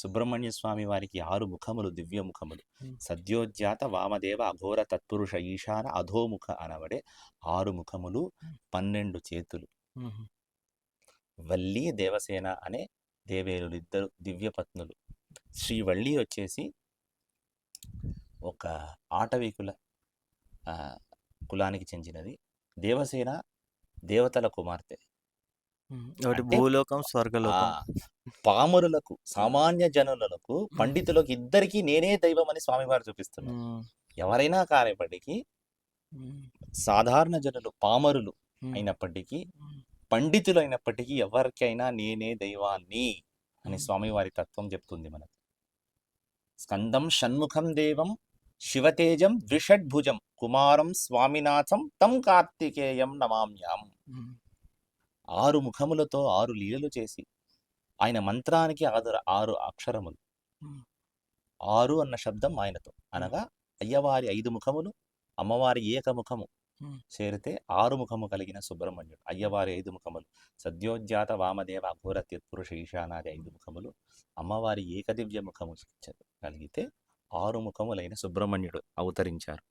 సుబ్రహ్మణ్య స్వామి వారికి ఆరు ముఖములు దివ్య ముఖములు. సద్యోజ్జాత వామదేవ అఘోర తత్పురుష ఈశాన అధోముఖ అనబడే ఆరు ముఖములు పన్నెండు చేతులు. వల్లి దేవసేన అనే దేవేరులు ఇద్దరు దివ్య పత్నులు. శ్రీ వల్లి వచ్చేసి ఒక ఆటవికుల కులానికి చెందినది. దేవసేన దేవతల కుమార్తె. భూలోకం స్వర్గలోకం. పామరులకు సామాన్య జనులకు పండితులకు ఇద్దరికి నేనే దైవం అని స్వామివారు చూపిస్తున్నారు. ఎవరైనా కానిప్పటికీ సాధారణ జనులు పామరులు అయినప్పటికీ. పండితులు అయినప్పటికీ ఎవరికైనా నేనే దైవాన్ని అని. స్వామివారి తత్వం చెప్తుంది మనకు. స్కందం షణ్ముఖం దేవం శివతేజం ద్విషడ్భుజం కుమారం స్వామినాథం తం కార్తికేయం నమామ్యాం. ఆరు ముఖములతో ఆరు లీలలు చేసి ఆయన మంత్రానికి ఆరు ఆరు అక్షరములు. ఆరు అన్న శబ్దం ఆయనతో. అనగా అయ్యవారి ఐదు ముఖములు అమ్మవారి ఏకముఖము ఉమ్. చేరితే ఆరు ముఖము కలిగిన సుబ్రహ్మణ్యుడు. అయ్యవారి ఐదు ముఖములు సద్యోజ్జాత వామదేవ అఘోర తిత్పురుష ఈశానాది ఐదు ముఖములు అమ్మవారి ఏకదివ్య ముఖము కలిగితే ఆరు ముఖములైన సుబ్రహ్మణ్యుడు అవతరించారు.